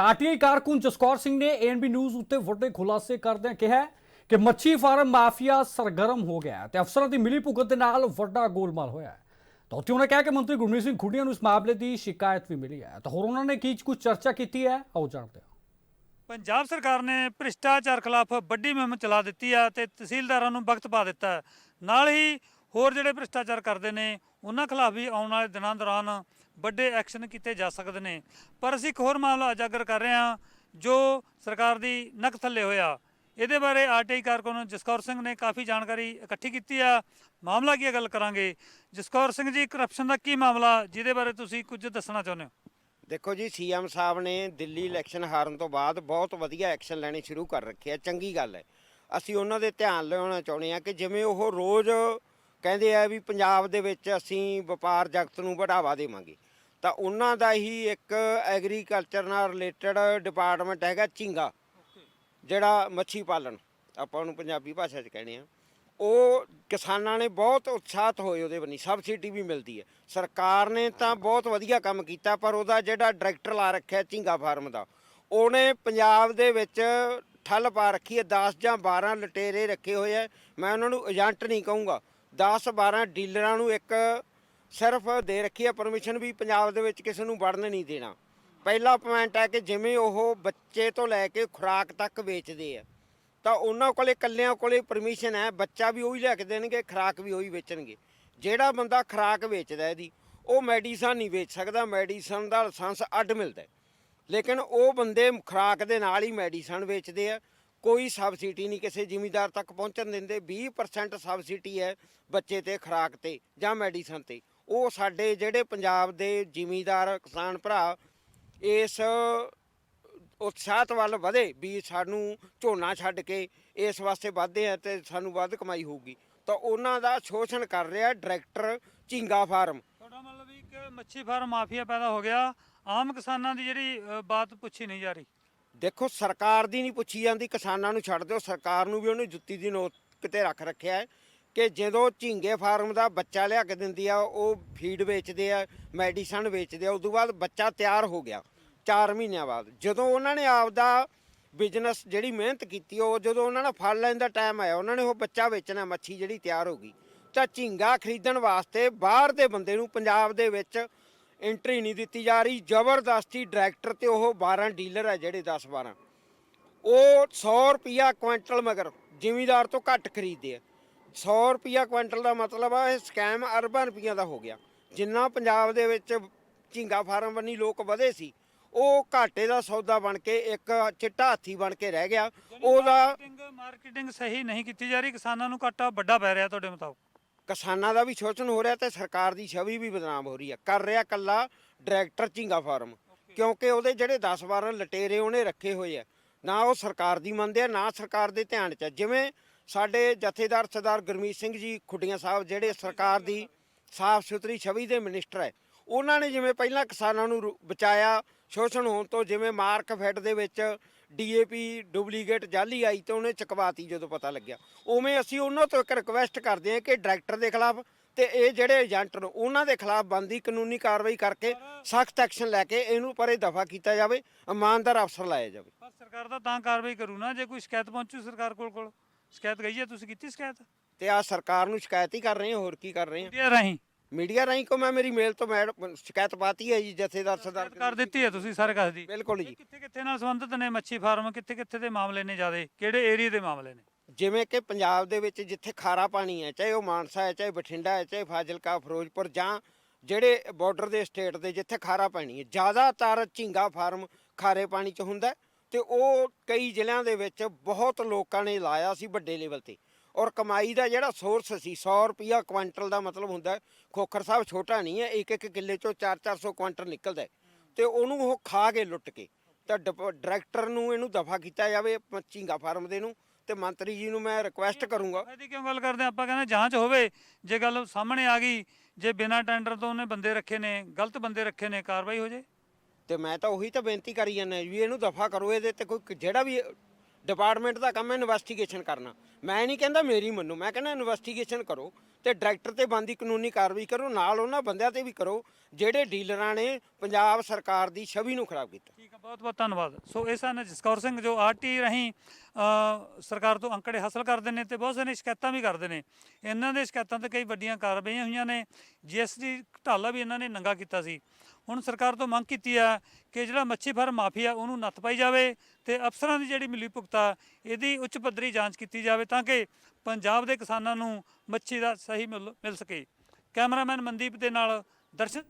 ਤਾਂ ਆਰਟੀਆਈ ਕਾਰਕੁਨ ਜਸਕੌਰ ਸਿੰਘ ਨੇ ANB news ਉੱਤੇ ਵੱਡੇ ਖੁਲਾਸੇ ਕਰਦਿਆਂ ਕਿਹਾ ਕਿ ਮੱਛੀ ਫਾਰਮ ਮਾਫੀਆ ਸਰਗਰਮ ਹੋ ਗਿਆ ਹੈ ਤੇ ਅਫਸਰਾਂ ਦੀ ਮਿਲੀ ਭੁਗਤ ਦੇ ਨਾਲ ਵੱਡਾ ਗੋਲਮਾਲ ਹੋਇਆ ਤਾਂ ਉੱਥੇ ਉਹਨਾਂ ਕਿਹਾ ਕਿ ਮੰਤਰੀ ਗੁਰਮੀਤ ਸਿੰਘ ਖੁੱਡੀਆਂ ਨੂੰ ਇਸ ਮਾਮਲੇ ਦੀ ਸ਼ਿਕਾਇਤ ਵੀ ਮਿਲੀ ਹੈ। ਤਾਂ ਹੋਰ ਉਹਨਾਂ ਨੇ ਕੀ ਕੁਝ ਚਰਚਾ ਕੀਤੀ ਹੈ? ਆਓ ਜਾਣਦੇ ਹਾਂ। ਪੰਜਾਬ ਸਰਕਾਰ ਨੇ ਭ੍ਰਿਸ਼ਟਾਚਾਰ ਖਿਲਾਫ ਵੱਡੀ ਮੁਹਿੰਮ ਚਲਾ ਦਿੱਤੀ ਆ ਤੇ ਤਹਿਸੀਲਦਾਰਾਂ ਨੂੰ ਵਕਤ ਪਾ ਦਿੱਤਾ ਨਾਲ ਹੀ ਹੋਰ ਜਿਹੜੇ ਭ੍ਰਿਸ਼ਟਾਚਾਰ ਕਰਦੇ ਨੇ, ਉਹਨਾਂ ਖਿਲਾਫ ਵੀ ਆਉਣ ਵਾਲੇ ਦਿਨਾਂ ਦੌਰਾਨ ਵੱਡੇ ਐਕਸ਼ਨ ਕੀਤੇ ਜਾ ਸਕਦੇ ਨੇ। ਪਰ ਅਸੀਂ ਇੱਕ ਹੋਰ ਮਾਮਲਾ ਉਜਾਗਰ ਕਰ ਰਹੇ ਹਾਂ, ਜੋ ਸਰਕਾਰ ਦੀ ਨੱਕ ਥੱਲੇ ਹੋਇਆ। ਇਹਦੇ ਬਾਰੇ ਆਰਟੀਆਈ ਕਾਰਕੁਨ ਜਸਕੌਰ ਸਿੰਘ ਨੇ ਕਾਫੀ ਜਾਣਕਾਰੀ ਇਕੱਠੀ ਕੀਤੀ ਆ। ਮਾਮਲਾ ਕੀ ਹੈ, ਗੱਲ ਕਰਾਂਗੇ। ਜਸਕੌਰ ਸਿੰਘ ਜੀ ਕਰਪਸ਼ਨ ਦਾ ਕੀ ਮਾਮਲਾ? ਜਿਹਦੇ ਬਾਰੇ ਤੁਸੀਂ ਕੁਝ ਦੱਸਣਾ ਚਾਹੁੰਦੇ ਹੋ? ਦੇਖੋ ਜੀ, ਸੀਐਮ ਸਾਹਿਬ ਨੇ ਦਿੱਲੀ ਇਲੈਕਸ਼ਨ ਹਾਰਨ ਤੋਂ ਬਾਅਦ ਬਹੁਤ ਵਧੀਆ ਐਕਸ਼ਨ ਲੈਣੇ ਸ਼ੁਰੂ ਕਰ ਰੱਖੇ ਆ ਚੰਗੀ ਗੱਲ ਹੈ। ਅਸੀਂ ਉਹਨਾਂ ਦੇ ਧਿਆਨ ਲਿਆਉਣਾ ਚਾਹੁੰਦੇ ਆ ਕਿ ਜਿਵੇਂ ਉਹ ਰੋਜ਼ ਕਹਿੰਦੇ ਆ ਵੀ ਪੰਜਾਬ ਦੇ ਵਿੱਚ ਅਸੀਂ ਵਪਾਰ ਜਗਤ ਨੂੰ ਵਧਾਵਾ ਦੇਵਾਂਗੇ। ਤਾਂ ਉਹਨਾਂ ਦਾ ਹੀ ਇੱਕ ਐਗਰੀਕਲਚਰ ਨਾਲ ਰਿਲੇਟਡ ਡਿਪਾਰਟਮੈਂਟ ਹੈਗਾ ਝਿੰਗਾ ਜਿਹੜਾ ਮੱਛੀ ਪਾਲਣ ਆਪਾਂ ਉਹਨੂੰ ਪੰਜਾਬੀ ਭਾਸ਼ਾ 'ਚ ਕਹਿੰਦੇ ਆ ਉਹ ਕਿਸਾਨਾਂ ਨੇ ਬਹੁਤ ਉਤਸ਼ਾਹਤ ਹੋਏ ਉਹਦੇ ਬੰਨੀ ਸਬਸਿਡੀ ਵੀ ਮਿਲਦੀ ਹੈ। ਸਰਕਾਰ ਨੇ ਤਾਂ ਬਹੁਤ ਵਧੀਆ ਕੰਮ ਕੀਤਾ ਪਰ ਉਹਦਾ ਜਿਹੜਾ ਡਾਇਰੈਕਟਰ ਲਾ ਰੱਖਿਆ ਝਿੰਗਾ ਫਾਰਮ ਦਾ ਉਹਨੇ ਪੰਜਾਬ ਦੇ ਵਿੱਚ ਠੱਲ ਪਾ ਰੱਖੀ ਹੈ 10 ਜਾਂ 12 ਲਟੇਰੇ ਰੱਖੇ ਹੋਏ ਆ ਮੈਂ ਉਹਨਾਂ ਨੂੰ ਏਜੰਟ ਨਹੀਂ ਕਹੂੰਗਾ 10 12 ਡੀਲਰਾਂ ਨੂੰ ਇੱਕ ਸਿਰਫ ਦੇ ਰੱਖੀ ਹੈ ਪਰਮਿਸ਼ਨ ਵੀ ਪੰਜਾਬ ਦੇ ਵਿੱਚ ਕਿਸੇ ਨੂੰ ਵੜਨ ਨਹੀਂ ਦੇਣਾ। ਪਹਿਲਾ ਪੁਆਇੰਟ ਹੈ ਕਿ ਜਿਵੇਂ ਉਹ ਬੱਚੇ ਤੋਂ ਲੈ ਕੇ ਖੁਰਾਕ ਤੱਕ ਵੇਚਦੇ ਆ, ਤਾਂ ਉਹਨਾਂ ਕੋਲੇ ਕੱਲਿਆਂ ਕੋਲੇ ਪਰਮਿਸ਼ਨ ਹੈ, ਬੱਚਾ ਵੀ ਉਹੀ ਲੈ ਕੇ ਦੇਣਗੇ, ਖੁਰਾਕ ਵੀ ਉਹੀ ਵੇਚਣਗੇ। ਜਿਹੜਾ ਬੰਦਾ ਖੁਰਾਕ ਵੇਚਦਾ ਇਹਦੀ, ਉਹ ਮੈਡੀਸਨ ਨਹੀਂ ਵੇਚ ਸਕਦਾ ਮੈਡੀਸਨ ਦਾ ਲਾਇਸੈਂਸ ਅੱਡ ਮਿਲਦਾ ਲੇਕਿਨ ਉਹ ਬੰਦੇ ਖੁਰਾਕ ਦੇ ਨਾਲ ਹੀ ਮੈਡੀਸਨ ਵੇਚਦੇ ਆ, ਕੋਈ ਸਬਸਿਡੀ ਨਹੀਂ ਕਿਸੇ ਜ਼ਿਮੀਂਦਾਰ ਤੱਕ ਪਹੁੰਚਣ ਦਿੰਦੇ 20% ਸਬਸਿਡੀ ਹੈ ਬੱਚੇ ਤੇ, ਖੁਰਾਕ ਤੇ ਜਾਂ ਮੈਡੀਸਨ ਤੇ। ਉਹ ਸਾਡੇ ਜਿਹੜੇ ਪੰਜਾਬ ਦੇ ਜ਼ਿਮੀਂਦਾਰ ਕਿਸਾਨ ਭਰਾ ਇਸ ਉਤਸ਼ਾਹਤ ਵੱਲ ਵਧੇ ਵੀ ਸਾਨੂੰ ਝੋਨਾ ਛੱਡ ਕੇ ਇਸ ਵਾਸਤੇ ਵਧਦੇ ਆ ਤੇ ਸਾਨੂੰ ਵੱਧ ਕਮਾਈ ਹੋਊਗੀ। ਤਾਂ ਉਹਨਾਂ ਦਾ ਸ਼ੋਸ਼ਣ ਕਰ ਰਿਹਾ ਡਾਇਰੈਕਟਰ ਝਿੰਗਾ ਫਾਰਮ। ਤੁਹਾਡਾ ਮਤਲਬ ਇੱਕ ਮੱਛੀ ਫਾਰਮ ਮਾਫੀਆ ਪੈਦਾ ਹੋ ਗਿਆ। ਆਮ ਕਿਸਾਨਾਂ ਦੀ ਜਿਹੜੀ ਬਾਤ ਪੁੱਛੀ ਨਹੀਂ ਜਾ ਰਹੀ। ਦੇਖੋ ਸਰਕਾਰ ਦੀ ਨਹੀਂ ਪੁੱਛੀ ਜਾਂਦੀ ਕਿਸਾਨਾਂ ਨੂੰ ਛੱਡ ਦਿਓ। ਸਰਕਾਰ ਨੂੰ ਵੀ ਉਹਨੇ ਜੁੱਤੀ ਦੀ ਨੋਕ ਕਿਤੇ ਰੱਖ ਰੱਖਿਆ ਹੈ। ਕਿ ਜਦੋਂ ਝੀਂਗੇ ਫਾਰਮ ਦਾ ਬੱਚਾ ਲਿਆ ਕੇ ਦਿੰਦੀ ਆ, ਉਹ ਫੀਡ ਵੇਚਦੇ ਆ ਮੈਡੀਸਨ ਵੇਚਦੇ ਆ, ਉਦੋਂ ਬਾਅਦ ਬੱਚਾ ਤਿਆਰ ਹੋ ਗਿਆ 4 ਮਹੀਨਿਆਂ ਬਾਅਦ। ਜਦੋਂ ਉਹਨਾਂ ਨੇ ਆਪਦਾ ਬਿਜ਼ਨਸ ਜਿਹੜੀ ਮਿਹਨਤ ਕੀਤੀ, ਉਹ ਜਦੋਂ ਉਹਨਾਂ ਦਾ ਫਲ ਲੈਣ ਦਾ ਟਾਈਮ ਆਇਆ, ਉਹਨਾਂ ਨੇ ਉਹ ਬੱਚਾ ਵੇਚਣਾ, ਮੱਛੀ ਜਿਹੜੀ ਤਿਆਰ ਹੋ ਗਈ। ਤਾਂ ਝੀਂਗਾ ਖਰੀਦਣ ਵਾਸਤੇ ਬਾਹਰ ਦੇ ਬੰਦੇ ਨੂੰ ਪੰਜਾਬ ਦੇ ਵਿੱਚ ਐਂਟਰੀ ਨਹੀਂ ਦਿੱਤੀ ਜਾ ਰਹੀ। ਜ਼ਬਰਦਸਤੀ ਡਾਇਰੈਕਟਰ ਤੇ ਉਹ 12 ਡੀਲਰ ਆ ਜਿਹੜੇ 10 12 ਉਹ 100 ਰੁਪਿਆ ਕੁਇੰਟਲ ਮਗਰ ਜ਼ਿਮੀਦਾਰ ਤੋਂ ਘੱਟ ਖਰੀਦਦੇ ਆ। 100 ਰੁਪਿਆ ਕੁਇੰਟਲ ਦਾ ਮਤਲਬ ਆ ਇਹ ਸਕੈਮ ਅਰਬਾਂ ਰੁਪਈਆਂ ਦਾ ਹੋ ਗਿਆ। ਜਿੰਨਾ ਪੰਜਾਬ ਦੇ ਵਿੱਚ ਝਿੰਗਾ ਫਾਰਮ ਬੰਨੀ ਲੋਕ ਵਧੇ ਸੀ ਉਹ ਘਾਟੇ ਦਾ ਸੌਦਾ ਬਣ ਕੇ ਇੱਕ ਚਿੱਟਾ ਹਾਥੀ ਬਣ ਕੇ ਰਹਿ ਗਿਆ। ਉਹਦਾ ਮਾਰਕੀਟਿੰਗ ਸਹੀ ਨਹੀਂ ਕੀਤੀ ਜਾ ਰਹੀ ਕਿਸਾਨਾਂ ਨੂੰ ਘਾਟਾ ਵੱਡਾ ਪੈ ਰਿਹਾ ਤੁਹਾਡੇ ਮੁਤਾਬਕ? ਕਿਸਾਨਾਂ ਦਾ ਵੀ ਸ਼ੋਸ਼ਣ ਹੋ ਰਿਹਾ ਤੇ ਸਰਕਾਰ ਦੀ ਛਵੀ ਵੀ ਬਦਨਾਮ ਹੋ ਰਹੀ ਹੈ ਕਰ ਰਿਹਾ ਕੱਲਾ ਡਾਇਰੈਕਟਰ ਝਿੰਗਾ ਫਾਰਮ। ਕਿਉਂਕਿ ਉਹਦੇ ਜਿਹੜੇ 10 12 ਲਟੇਰੇ ਉਹਨੇ ਰੱਖੇ ਹੋਏ ਆ। ਨਾ ਉਹ ਸਰਕਾਰ ਦੀ ਮੰਨਦੇ ਆ ਨਾ ਸਰਕਾਰ ਦੇ ਧਿਆਨ 'ਚ। ਜਿਵੇਂ ਸਾਡੇ ਜਥੇਦਾਰ ਸਰਦਾਰ ਗੁਰਮੀਤ ਸਿੰਘ ਜੀ ਖੁੱਡੀਆਂ ਸਾਹਿਬ ਜਿਹੜੇ ਸਰਕਾਰ ਦੀ ਸਾਫ਼ ਸੁਥਰੀ ਛਵੀ ਦੇ ਮਿਨਿਸਟਰ ਹੈ, ਉਹਨਾਂ ਨੇ ਜਿਵੇਂ ਪਹਿਲਾਂ ਕਿਸਾਨਾਂ ਨੂੰ ਰੁ- ਬਚਾਇਆ, ਸ਼ੋਸ਼ਣ ਹੋਣ ਤੋਂ ਜਿਵੇਂ ਮਾਰਕ ਫੈਟ ਦੇ ਵਿੱਚ ਡੀਏਪੀ ਡੁਪਲੀਕੇਟ ਜਾਲੀ ਆਈ ਤੇ ਉਹਨੇ ਚਕਵਾਤੀ ਜਦੋਂ ਪਤਾ ਲੱਗਿਆ। ਉਵੇਂ ਅਸੀਂ ਉਹਨਾਂ ਤੋਂ ਇੱਕ ਰਿਕਵੈਸਟ ਕਰਦੇ ਹਾਂ ਕਿ ਡਾਇਰੈਕਟਰ ਦੇ ਖਿਲਾਫ ਤੇ ਇਹ ਜਿਹੜੇ ਏਜੰਟ ਨੇ ਉਹਨਾਂ ਦੇ ਖਿਲਾਫ ਬੰਦੀ ਕਾਨੂੰਨੀ ਕਾਰਵਾਈ ਕਰਕੇ ਸਖਤ ਐਕਸ਼ਨ ਲੈ ਕੇ ਇਹਨੂੰ ਪਰੇ ਦਫਾ ਕੀਤਾ ਜਾਵੇ, ਇਮਾਨਦਾਰ ਅਫਸਰ ਲਾਇਆ ਜਾਵੇ। ਪਰ ਸਰਕਾਰ ਦਾ ਤਾਂ ਕਾਰਵਾਈ ਕਰੂ ਨਾ, ਜੇ ਕੋਈ ਸ਼ਿਕਾਇਤ ਪਹੁੰਚੂ ਸਰਕਾਰ ਕੋਲ ਕੋਲ ਸ਼ਿਕਾਇਤ ਗਈ ਹੈ? ਤੁਸੀਂ ਕੀਤੀ ਸ਼ਿਕਾਇਤ? ਤੇ ਆ ਸਰਕਾਰ ਨੂੰ ਸ਼ਿਕਾਇਤ ਹੀ ਕਰ ਰਹੇ ਹਾਂ ਹੋਰ ਕੀ ਕਰ ਰਹੇ ਹਾਂ? ਮੀਡੀਆ ਰਾਹੀਂ? ਮੀਡੀਆ ਰਾਹੀਂ ਕੋ ਮੈਂ ਮੇਰੀ ਮੇਲ ਤੋਂ ਮੈਂ ਸ਼ਿਕਾਇਤ ਪਾਤੀ ਹੈ ਜੀ ਜਥੇਦਾਰ ਸਰਦਾਰ ਕਰ ਦਿੱਤੀ ਹੈ ਤੁਸੀਂ ਸਾਰੇ ਕਸ ਦੀ? ਬਿਲਕੁਲ ਜੀ। ਕਿੱਥੇ ਕਿੱਥੇ ਨਾਲ ਸੰਬੰਧਿਤ ਨੇ ਮੱਛੀ ਫਾਰਮ? ਕਿੱਥੇ ਕਿੱਥੇ ਦੇ ਮਾਮਲੇ ਨੇ ਜਿਆਦੇ? ਕਿਹੜੇ ਏਰੀਆ ਦੇ ਮਾਮਲੇ ਨੇ? ਜਿਵੇਂ ਕਿ ਪੰਜਾਬ ਦੇ ਵਿੱਚ ਜਿੱਥੇ ਖਾਰਾ ਪਾਣੀ ਹੈ ਚਾਹੇ ਉਹ ਮਾਨਸਾ ਹੈ ਚਾਹੇ ਬਠਿੰਡਾ ਹੈ ਚਾਹੇ ਫਾਜ਼ਿਲਕਾ ਫਿਰੋਜ਼ਪੁਰ ਜਾਂ ਜਿਹੜੇ ਬਾਰਡਰ ਦੇ ਸਟੇਟ ਦੇ ਜਿੱਥੇ ਖਾਰਾ ਪਾਣੀ ਹੈ ਜ਼ਿਆਦਾਤਰ ਝਿੰਗਾ ਫਾਰਮ ਖਾਰੇ ਪਾਣੀ 'ਚ ਹੁੰਦਾ ਹੈ। ਤੇ ਉਹ ਕਈ ਜ਼ਿਲ੍ਹਿਆਂ ਦੇ ਵਿੱਚ ਬਹੁਤ ਲੋਕਾਂ ਨੇ ਲਾਇਆ ਸੀ ਵੱਡੇ ਲੈਵਲ ਤੇ। ਔਰ ਕਮਾਈ ਦਾ ਜਿਹੜਾ ਸੋਰਸ ਸੀ 100 ਰੁਪਿਆ ਕੁਇੰਟਲ ਦਾ ਮਤਲਬ ਹੁੰਦਾ ਖੋਖਰ ਸਾਹਿਬ ਛੋਟਾ ਨਹੀਂ ਹੈ ਇੱਕ ਇੱਕ ਕਿੱਲੇ ਚੋਂ 4-400 ਕੁਇੰਟਲ ਨਿਕਲਦਾ ਤੇ ਉਹਨੂੰ ਉਹ ਖਾ ਕੇ ਲੁੱਟ ਕੇ ਤਾਂ ਡਾਇਰੈਕਟਰ ਨੂੰ ਇਹਨੂੰ ਦਫਾ ਕੀਤਾ ਜਾਵੇ ਝੀਂਗਾ ਫਾਰਮ ਦੇ ਨੂੰ ਤੇ ਮੰਤਰੀ ਜੀ ਨੂੰ ਮੈਂ ਰਿਕੁਐਸਟ ਕਰੂੰਗਾ। ਇਹਦੀ ਕਿਉਂ ਗੱਲ ਕਰਦੇ? ਆਪਾਂ ਕਹਿੰਦੇ ਜਾਂਚ ਹੋਵੇ ਜੇ ਗੱਲ ਸਾਹਮਣੇ ਆ ਗਈ ਜੇ ਬਿਨਾਂ ਟੈਂਡਰ ਤੋਂ ਉਹਨੇ ਬੰਦੇ ਰੱਖੇ ਨੇ ਗਲਤ ਬੰਦੇ ਰੱਖੇ ਨੇ ਕਾਰਵਾਈ ਹੋ ਜੇ? ਤੇ ਮੈਂ ਤਾਂ ਉਹੀ ਤਾਂ ਬੇਨਤੀ ਕਰੀ ਜਾਂਦਾ ਵੀ ਇਹਨੂੰ ਦਫਾ ਕਰੋ, ਇਹਦੇ ਤੇ ਕੋਈ ਜਿਹੜਾ ਵੀ ਡਿਪਾਰਟਮੈਂਟ ਦਾ ਕੰਮ ਹੈ ਇਨਵੈਸਟੀਗੇਸ਼ਨ ਕਰਨਾ। ਮੈਂ ਨਹੀਂ ਕਹਿੰਦਾ ਮੇਰੀ ਮੰਨੋ, ਮੈਂ ਕਹਿੰਦਾ ਇਨਵੈਸਟੀਗੇਸ਼ਨ ਕਰੋ ਤੇ ਡਾਇਰੈਕਟਰ ਤੇ ਬੰਦੀ ਕਾਨੂੰਨੀ ਕਾਰਵਾਈ ਕਰੋ, ਨਾਲ ਉਹਨਾਂ ਬੰਦਿਆਂ ਤੇ ਵੀ ਕਰੋ, ਜਿਹੜੇ ਡੀਲਰਾਂ ਨੇ ਪੰਜਾਬ ਸਰਕਾਰ ਦੀ ਛਵੀ ਨੂੰ ਖਰਾਬ ਕੀਤਾ। ਠੀਕ ਹੈ ਬਹੁਤ ਬਹੁਤ ਧੰਨਵਾਦ। ਸੋ ਇਹ ਸਨ ਜਸਕੌਰ ਸਿੰਘ ਜੋ ਆਰਟੀ ਰਾਹੀਂ ਸਰਕਾਰ ਤੋਂ ਅੰਕੜੇ ਹਾਸਲ ਕਰਦੇ ਨੇ ਤੇ ਬਹੁਤ ਸਾਰੇ ਸ਼ਿਕਾਇਤਾਂ ਵੀ ਕਰਦੇ ਨੇ। ਇਹਨਾਂ ਦੇ ਸ਼ਿਕਾਇਤਾਂ ਤੇ ਕਈ ਵੱਡੀਆਂ ਕਾਰਵਾਈਆਂ ਹੋਈਆਂ ਨੇ। ਜੀਐਸਟੀ ਘਟਾਲਾ ਵੀ ਇਹਨਾਂ ਨੇ ਨੰਗਾ ਕੀਤਾ ਸੀ। ਹੁਣ ਸਰਕਾਰ ਤੋਂ ਮੰਗ ਕੀਤੀ ਆ ਕਿ ਜਿਹੜਾ ਮੱਛੀ ਫਾਰਮ ਮਾਫੀਆ, ਉਹਨੂੰ ਨੱਥ ਪਾਈ ਜਾਵੇ ਤੇ ਅਫਸਰਾਂ ਦੀ ਜਿਹੜੀ ਮਿਲੀ ਭੁਗਤਾ, ਇਹਦੀ ਉੱਚ ਪੱਧਰੀ ਜਾਂਚ ਕੀਤੀ ਜਾਵੇ ਤਾਂ ਕਿ ਪੰਜਾਬ ਦੇ ਕਿਸਾਨਾਂ ਨੂੰ ਮੱਛੀ ਦਾ ਸਹੀ ਮੁੱਲ, ਮਿਲ ਸਕੇ। ਕੈਮਰਾਮੈਨ ਮਨਦੀਪ ਦੇ ਨਾਲ ਦਰਸ਼ਨ